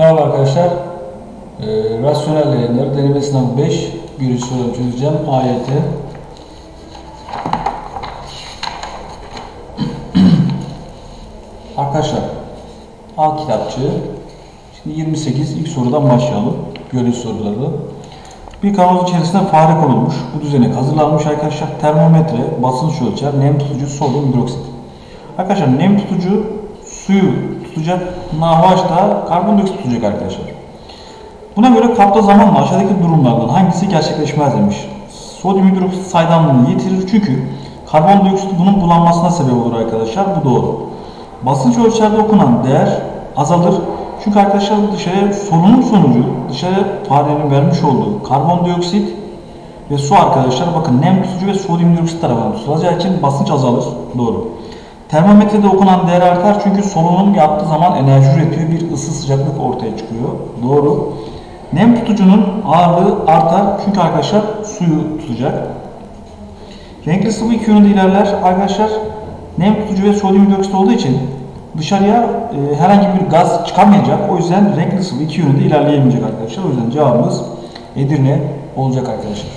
Merhaba arkadaşlar. Ee, rasyonel yayınları deneme sınavı 5 bir soru çözeceğim. AYT. arkadaşlar A kitapçığı. Şimdi 28 ilk sorudan başlayalım. Görev soruları. Bir kavanoz içerisinde fare konulmuş. Bu düzenek hazırlanmış arkadaşlar. Termometre, basınç ölçer, nem tutucu, sodyum hidroksit. Arkadaşlar nem tutucu suyu tutacak, NaOH da karbondioksit tutacak arkadaşlar. Buna göre kapta zamanla aşağıdaki durumlardan hangisi gerçekleşmez demiş. Sodyum hidroksit saydamlığını yitirir çünkü karbondioksit bunun bulanmasına sebep olur arkadaşlar. Bu doğru. Basınç ölçerde okunan değer azalır. Çünkü arkadaşlar dışarıya solunum sonucu dışarı farenin vermiş olduğu karbondioksit ve su arkadaşlar bakın nem tutucu ve sodyum hidroksit tarafından tutulacağı için basınç azalır. Doğru. Termometrede okunan değer artar çünkü solunum yaptığı zaman enerji üretiyor. Bir ısı sıcaklık ortaya çıkıyor. Doğru. Nem tutucunun ağırlığı artar çünkü arkadaşlar suyu tutacak. Renkli sıvı iki yönde ilerler. Arkadaşlar nem tutucu ve sodyum hidroksit olduğu için dışarıya e, herhangi bir gaz çıkamayacak. O yüzden renkli sıvı iki yönde ilerleyemeyecek arkadaşlar. O yüzden cevabımız Edirne olacak arkadaşlar.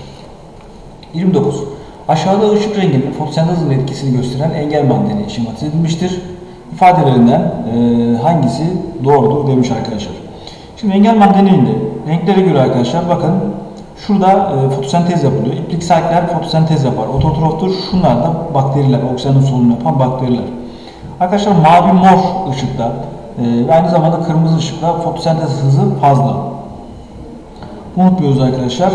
29. Aşağıda ışık renginin fotosentezin etkisini gösteren engel madeni şematize edilmiştir. İfadelerinden e, hangisi doğrudur demiş arkadaşlar. Şimdi engel madeninde renklere göre arkadaşlar bakın şurada e, fotosentez yapılıyor. İplik saatler fotosentez yapar. Ototroftur. Şunlar da bakteriler, oksijenin solunum yapan bakteriler. Arkadaşlar mavi mor ışıkta e, aynı zamanda kırmızı ışıkta fotosentez hızı fazla. Unutmuyoruz arkadaşlar.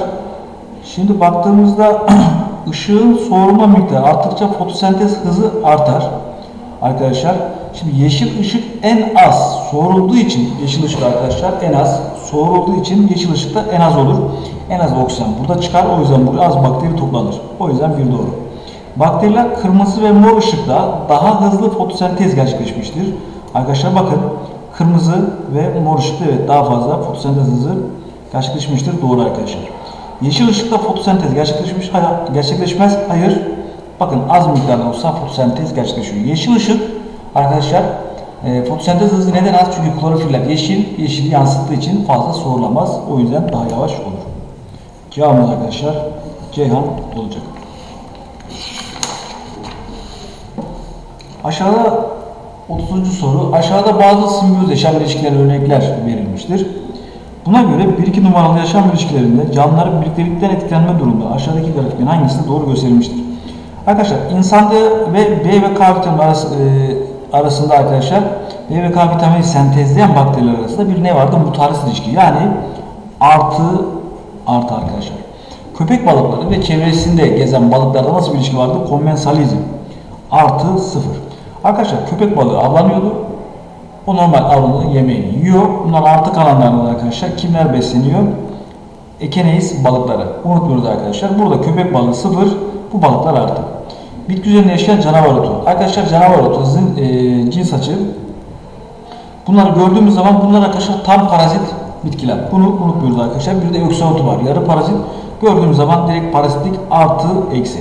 Şimdi baktığımızda ışığın soğurma miktarı arttıkça fotosentez hızı artar. Arkadaşlar şimdi yeşil ışık en az soğurulduğu için yeşil ışık arkadaşlar en az soğurulduğu için yeşil ışıkta en az olur. En az oksijen burada çıkar. O yüzden buraya az bakteri toplanır. O yüzden bir doğru. Bakteriler kırmızı ve mor ışıkta daha hızlı fotosentez gerçekleşmiştir. Arkadaşlar bakın kırmızı ve mor ışıkta evet daha fazla fotosentez hızı gerçekleşmiştir. Doğru arkadaşlar. Yeşil ışıkta fotosentez gerçekleşmiş, hayır, gerçekleşmez. Hayır. Bakın az miktarda olsa fotosentez gerçekleşiyor. Yeşil ışık arkadaşlar e, fotosentez hızı neden az? Çünkü klorofiller yeşil, yeşili yansıttığı için fazla soğulamaz. O yüzden daha yavaş olur. Cevabımız arkadaşlar Ceyhan olacak. Aşağıda 30. soru. Aşağıda bazı simbiyoz yaşam ilişkileri örnekler verilmiştir. Buna göre 1-2 numaralı yaşam ilişkilerinde canlıların birliktelikten etkilenme durumunda aşağıdaki grafiklerin hangisi doğru gösterilmiştir? Arkadaşlar insanda ve B ve K vitamini arası, e, arasında arkadaşlar B ve K vitamini sentezleyen bakteriler arasında bir ne vardı? Mutaris ilişki. Yani artı artı arkadaşlar. Köpek balıkları ve çevresinde gezen balıklarda nasıl bir ilişki vardı? Kommensalizm. Artı sıfır. Arkadaşlar köpek balığı avlanıyordu. O normal avladığı yemeğini yiyor. Bunlar artı kalanlardan arkadaşlar kimler besleniyor? Ekeneis balıkları. Unutmuyoruz arkadaşlar. Burada köpek balığı sıfır. Bu balıklar artı. Bitki üzerinde yaşayan canavar otu. Arkadaşlar canavar otu zin, e, cins açı. Bunları gördüğümüz zaman bunlar arkadaşlar tam parazit bitkiler. Bunu unutmuyoruz arkadaşlar. Bir de ökse otu var. Yarı parazit. Gördüğümüz zaman direkt parazitlik artı eksi.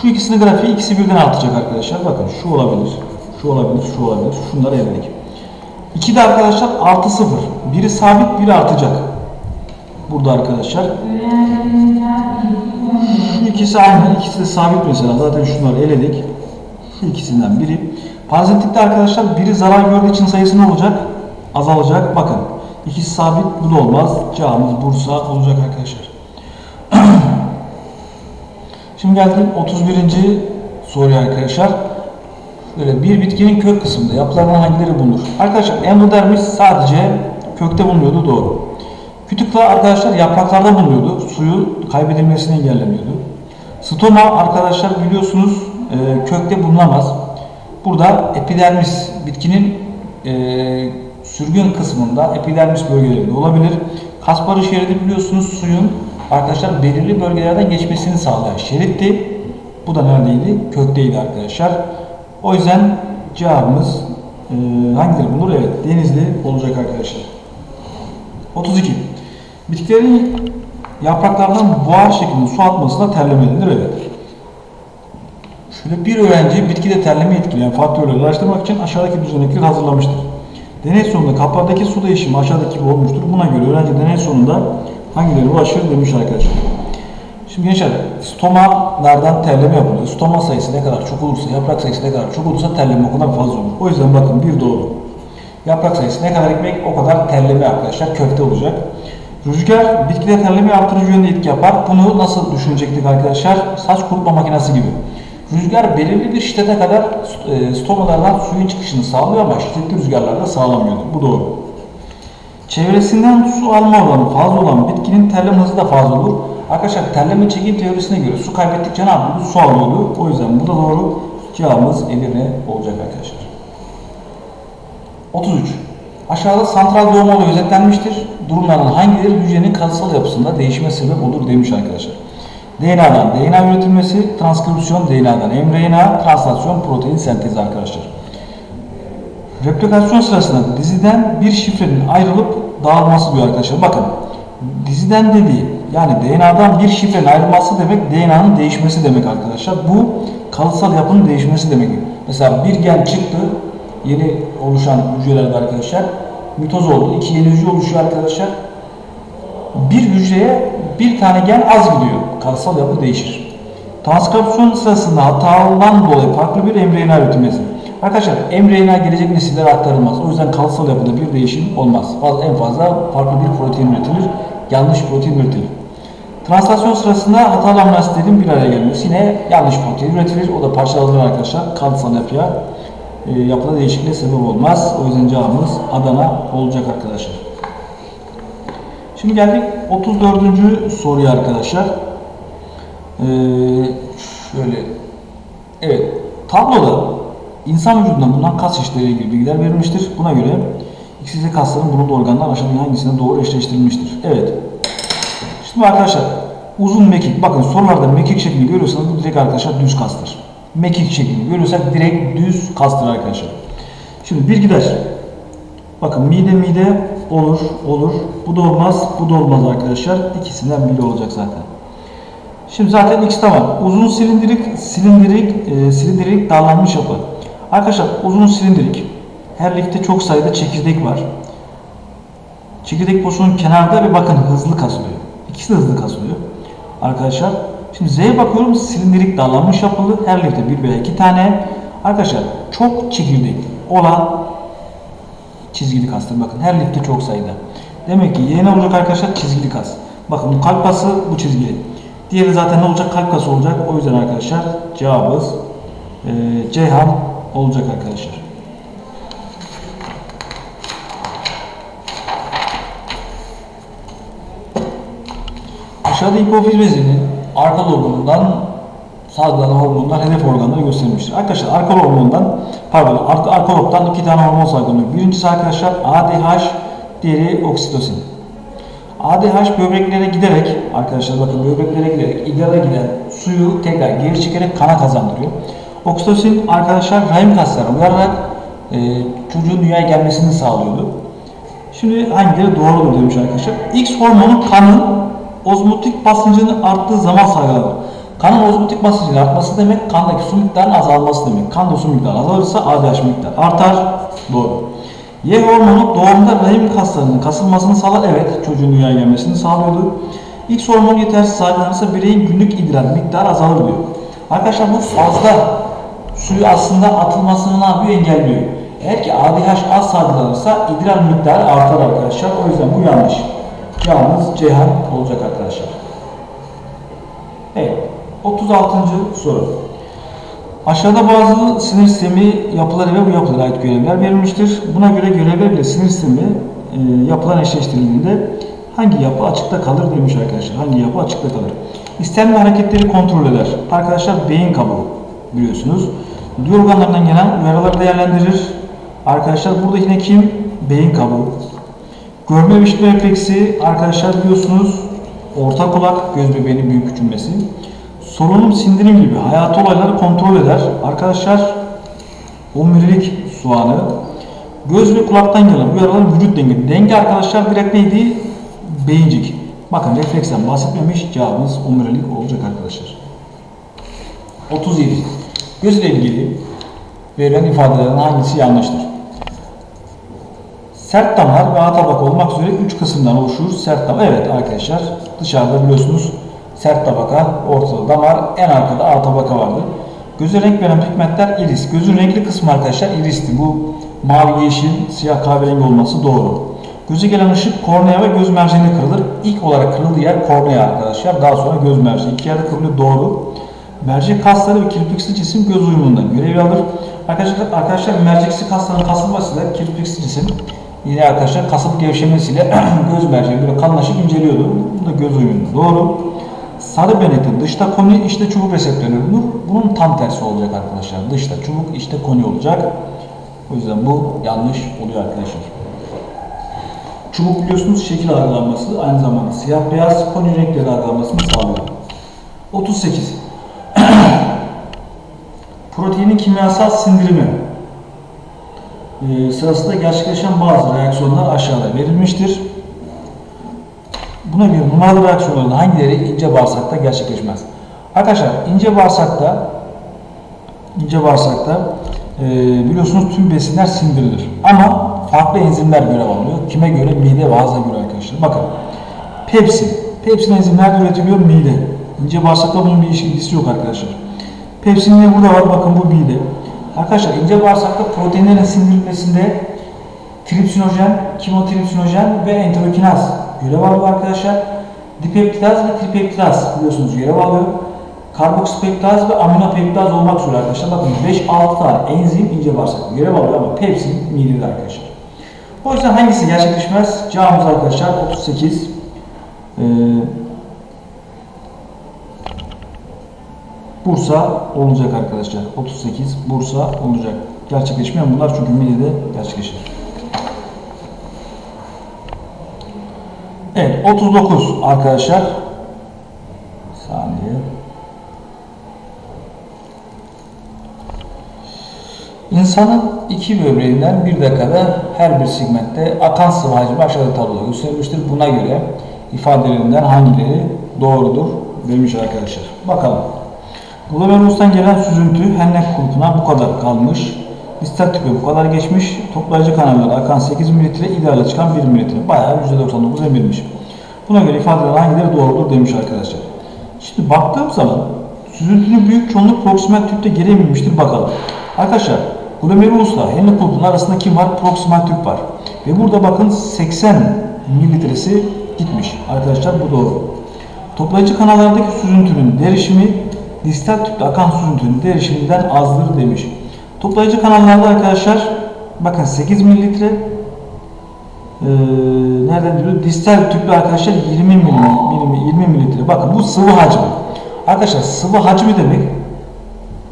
Şu ikisinin grafiği ikisi birden artacak arkadaşlar. Bakın şu olabilir. Şu olabilir. Şu olabilir. Şunları eledik. İki de arkadaşlar artı sıfır. Biri sabit, biri artacak. Burada arkadaşlar. İkisi aynı. ikisi de sabit mesela. Zaten şunları eledik. İkisinden biri. Parazitlikte arkadaşlar biri zarar gördüğü için sayısı ne olacak? Azalacak. Bakın. İkisi sabit. Bu da olmaz. Cevabımız Bursa olacak arkadaşlar. Şimdi geldik 31. soruya arkadaşlar. Böyle bir bitkinin kök kısmında yapılarından hangileri bulunur? Arkadaşlar endodermis sadece kökte bulunuyordu doğru. Kütükler arkadaşlar yapraklarda bulunuyordu. Suyu kaybedilmesini engellemiyordu. Stoma arkadaşlar biliyorsunuz e, kökte bulunamaz. Burada epidermis bitkinin e, sürgün kısmında epidermis bölgelerinde olabilir. Kaspari şeridi biliyorsunuz suyun arkadaşlar belirli bölgelerden geçmesini sağlayan şeritti. Bu da neredeydi? Kökteydi arkadaşlar. O yüzden cevabımız e, hangileri bulunur? Evet, denizli olacak arkadaşlar. 32. Bitkilerin yapraklardan buhar şeklinde su atmasına terleme denir. Evet. Şöyle bir öğrenci bitkide terleme etkileyen faktörleri araştırmak için aşağıdaki düzenekleri hazırlamıştır. Deney sonunda kaplardaki su değişimi aşağıdaki gibi olmuştur. Buna göre öğrenci deney sonunda hangileri ulaşır demiş arkadaşlar. Şimdi gençler stomalardan terleme yapılıyor. Stoma sayısı ne kadar çok olursa, yaprak sayısı ne kadar çok olursa terleme o kadar fazla olur. O yüzden bakın bir doğru. Yaprak sayısı ne kadar ekmek o kadar terleme arkadaşlar köfte olacak. Rüzgar bitkide terleme artırıcı yönde etki yapar. Bunu nasıl düşünecektik arkadaşlar? Saç kurutma makinesi gibi. Rüzgar belirli bir şiddete kadar e, stomalardan suyun çıkışını sağlıyor ama şiddetli rüzgarlarda sağlamıyordu. Bu doğru. Çevresinden su alma oranı fazla olan bitkinin terleme hızı da fazla olur. Arkadaşlar terleme çekim teorisine göre su kaybettikçe ne yapıyordu? Su alıyordu. O yüzden bu da doğru. Cevabımız Edirne olacak arkadaşlar. 33. Aşağıda santral doğum olayı özetlenmiştir. Durumlardan hangileri hücrenin kalıtsal yapısında değişime sebep olur demiş arkadaşlar. DNA'dan DNA üretilmesi, transkripsiyon DNA'dan mRNA, translasyon protein sentezi arkadaşlar. Replikasyon sırasında diziden bir şifrenin ayrılıp dağılması diyor arkadaşlar. Bakın diziden dediği yani DNA'dan bir şifrenin ayrılması demek DNA'nın değişmesi demek arkadaşlar. Bu kalıtsal yapının değişmesi demek. Mesela bir gen çıktı yeni oluşan hücrelerde arkadaşlar mitoz oldu. iki yeni hücre oluşuyor arkadaşlar. Bir hücreye bir tane gen az gidiyor. Kalıtsal yapı değişir. Transkripsiyon sırasında hatadan dolayı farklı bir mRNA üretilmesi. Arkadaşlar mRNA gelecek nesillere aktarılmaz. O yüzden kalıtsal yapıda bir değişim olmaz. En fazla farklı bir protein üretilir. Yanlış protein üretilir. Translasyon sırasında hatalı amino asitlerin bir araya gelmesi yine yanlış protein üretilir. O da parçalanır arkadaşlar. Kalıtsal yapıya e, yapıda değişikliğe sebep olmaz. O yüzden cevabımız Adana olacak arkadaşlar. Şimdi geldik 34. soruya arkadaşlar. Ee, şöyle evet tabloda insan vücudundan bulunan kas çeşitleriyle ilgili bilgiler verilmiştir. Buna göre XY kasların bulunduğu organlar aşağıdaki hangisine doğru eşleştirilmiştir? Evet. Şimdi arkadaşlar uzun mekik bakın sorularda mekik şeklini görüyorsanız bu direkt arkadaşlar düz kastır. Mekik şeklini görüyorsak direkt düz kastır arkadaşlar. Şimdi bir gider. Bakın mide mide olur olur. Bu da olmaz bu da olmaz arkadaşlar. İkisinden biri olacak zaten. Şimdi zaten de var. Uzun silindirik, silindirik, e, silindirik dağlanmış yapı. Arkadaşlar uzun silindirik. Her lifte çok sayıda çekirdek var. Çekirdek boşluğun kenarda ve bakın hızlı kasılıyor. İkisi de hızlı kasılıyor. Arkadaşlar şimdi Z'ye bakıyorum silindirik dağlanmış yapılı. Her lifte bir veya iki tane. Arkadaşlar çok çekirdek olan çizgili kastır. Bakın her lifte çok sayıda. Demek ki Y ne olacak arkadaşlar? Çizgili kas. Bakın bu kalp kası bu çizgili. Diğeri zaten ne olacak? Kalp kası olacak. O yüzden arkadaşlar cevabımız e, Ceyhan olacak arkadaşlar. Aşağıda hipofiz bezinin arka lobundan salgılanan hormonlar hedef organları gösterilmiştir. Arkadaşlar arka hormondan pardon arka, arka lobdan iki tane hormon salgılanıyor. Birincisi arkadaşlar ADH, diğeri oksitosin. ADH böbreklere giderek arkadaşlar bakın böbreklere giderek idrara giden suyu tekrar geri çekerek kana kazandırıyor. Oksitosin arkadaşlar rahim kaslarına uyararak e, çocuğun dünyaya gelmesini sağlıyordu. Şimdi hangileri doğru olur demiş arkadaşlar. X hormonu kanın ozmotik basıncının arttığı zaman salgılanır. Kanın ozmotik basıncının artması demek kandaki su miktarının azalması demek. Kanda su miktarı azalırsa ADH miktarı artar. Doğru. Y hormonu doğumda rahim kaslarının kasılmasını sağlar. Evet, çocuğun dünyaya gelmesini sağlıyordu. X hormonu yetersiz salgılanırsa bireyin günlük idrar miktarı azalır diyor. Arkadaşlar bu fazla suyu aslında atılmasını ne yapıyor? Engelliyor. Eğer ki ADH az salgılanırsa idrar miktarı artar arkadaşlar. O yüzden bu yanlış. Cevabımız Ceyhan olacak arkadaşlar. Evet. 36. soru. Aşağıda bazı sinir sistemi yapıları ve bu yapılara ait görevler verilmiştir. Buna göre görevler ile sinir sistemi e, yapılan eşleştirildiğinde hangi yapı açıkta kalır demiş arkadaşlar. Hangi yapı açıkta kalır? İstenme hareketleri kontrol eder. Arkadaşlar beyin kabuğu biliyorsunuz. Duyu gelen uyarıları değerlendirir. Arkadaşlar burada yine kim? Beyin kabuğu. Görme işitme refleksi arkadaşlar biliyorsunuz orta kulak göz bebeğinin büyük küçülmesi. Solunum sindirim gibi hayati olayları kontrol eder. Arkadaşlar omurilik soğanı. Göz ve kulaktan gelen uyarıların vücut denge. Denge arkadaşlar direkt neydi? Beyincik. Bakın refleksten bahsetmemiş cevabımız omurilik olacak arkadaşlar. 37. Göz ile ilgili verilen ifadelerin hangisi yanlıştır? Sert damar ve A tabaka olmak üzere 3 kısımdan oluşur. Sert damar. Evet arkadaşlar dışarıda biliyorsunuz sert tabaka, ortada damar, en arkada A tabaka vardır. Göze renk veren pigmentler iris. Gözün renkli kısmı arkadaşlar iristi. Bu mavi, yeşil, siyah kahverengi olması doğru. Göze gelen ışık kornea ve göz merceğine kırılır. İlk olarak kırıldığı yer kornea arkadaşlar. Daha sonra göz merceği. İki yerde kırılıyor doğru. Mercek kasları ve kirpiksi cisim göz uyumundan görev alır. Arkadaşlar, arkadaşlar merceksi kasların kasılmasıyla kirpiksi cisim yine arkadaşlar kasılıp gevşemesiyle göz merceği böyle kalınlaşıp inceliyordu. Bu da göz uyumunda doğru. Sarı benetin dışta koni, içte çubuk reseptörü bulunur. Bunun tam tersi olacak arkadaşlar. Dışta çubuk, içte koni olacak. O yüzden bu yanlış oluyor arkadaşlar. Çubuk biliyorsunuz şekil algılanması, aynı zamanda siyah beyaz koni renkleri algılanmasını sağlıyor. 38. Proteinin kimyasal sindirimi e, sırasında gerçekleşen bazı reaksiyonlar aşağıda verilmiştir. Buna göre numaralı reaksiyonların hangileri ince bağırsakta gerçekleşmez? Arkadaşlar ince bağırsakta ince bağırsakta e, biliyorsunuz tüm besinler sindirilir. Ama farklı enzimler görev alıyor. Kime göre? Mide ve ağza göre arkadaşlar. Bakın pepsin. Pepsin enzimi nerede üretiliyor? Mide. İnce bağırsakta bunun bir ilişkisi yok arkadaşlar. Pepsin ne burada var? Bakın bu mide. Arkadaşlar ince bağırsakta proteinlerin sindirilmesinde tripsinojen, kimotripsinojen ve enterokinaz görev alıyor arkadaşlar. Dipeptidaz ve tripeptidaz biliyorsunuz görev alıyor. Karboksipeptidaz ve aminopeptidaz olmak üzere arkadaşlar. Bakın 5-6 tane enzim ince bağırsakta görev alıyor ama pepsin midede arkadaşlar. O yüzden hangisi gerçekleşmez? Cevabımız arkadaşlar 38. Ee, Bursa olacak arkadaşlar. 38 Bursa olacak. Gerçekleşmeyen bunlar çünkü midede gerçekleşir. Evet 39 arkadaşlar. Saniye. İnsanın iki böbreğinden bir dakikada her bir segmentte akan sıvı hacmi aşağıda tabloda gösterilmiştir. Buna göre ifadelerinden hangileri doğrudur demiş arkadaşlar. Bakalım. Glomerulos'tan gelen süzüntü Hennek kulpuna bu kadar kalmış. Distal tüpe bu kadar geçmiş. Toplayıcı kanallara akan 8 mililitre, ideale çıkan 1 mililitre. Bayağı %99 emirmiş. Buna göre ifadeler hangileri doğrudur demiş arkadaşlar. Şimdi baktığım zaman süzüntünün büyük çoğunluk proksimal tüpte geri emilmiştir bakalım. Arkadaşlar glomerulusla Hennek kulpunun arasında kim var? Proksimal tüp var. Ve burada bakın 80 mililitresi gitmiş. Arkadaşlar bu doğru. Toplayıcı kanallardaki süzüntünün derişimi distal tüpte akan süzüntünün derişiminden azdır demiş. Toplayıcı kanallarda arkadaşlar bakın 8 mililitre ee, nereden diyor? Distal tüplü arkadaşlar 20 milim, 20, 20 mililitre. Bakın bu sıvı hacmi. Arkadaşlar sıvı hacmi demek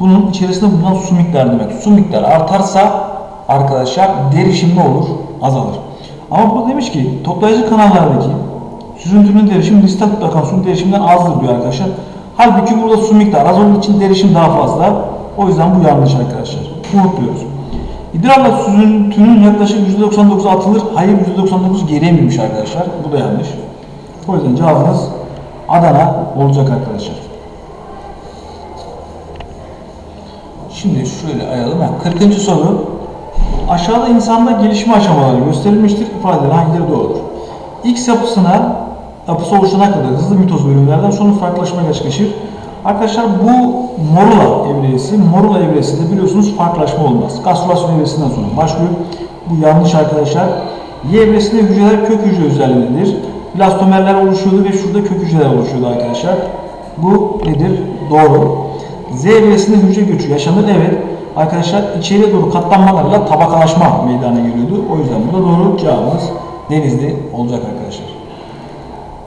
bunun içerisinde bulunan su miktarı demek. Su miktarı artarsa arkadaşlar derişim ne olur? Azalır. Ama bu demiş ki toplayıcı kanallardaki süzüntünün derişimi distal tüplü akan suyun derişiminden azdır diyor arkadaşlar. Halbuki burada su miktarı az olduğu için derişim daha fazla. O yüzden bu yanlış arkadaşlar. Unutmuyoruz. İdrarla süzüntünün yaklaşık %99 atılır. Hayır %99 geri emilmiş arkadaşlar. Bu da yanlış. O yüzden cevabımız Adana olacak arkadaşlar. Şimdi şöyle ayalım. Ha, 40. soru. Aşağıda insanda gelişme aşamaları gösterilmiştir. İfadeler hangileri doğrudur? X yapısına yapısı oluşana kadar hızlı mitoz bölümlerden sonra farklılaşma gerçekleşir. Arkadaşlar bu morula evresi, morula evresinde biliyorsunuz farklılaşma olmaz. Gastrülasyon evresinden sonra başlıyor. Bu yanlış arkadaşlar. Y evresinde hücreler kök hücre özelliğindedir. Blastomerler oluşuyordu ve şurada kök hücreler oluşuyordu arkadaşlar. Bu nedir? Doğru. Z evresinde hücre göçü yaşanır. Evet. Arkadaşlar içeriye doğru katlanmalarla tabakalaşma meydana geliyordu. O yüzden bu da doğru. Cevabımız Denizli olacak arkadaşlar.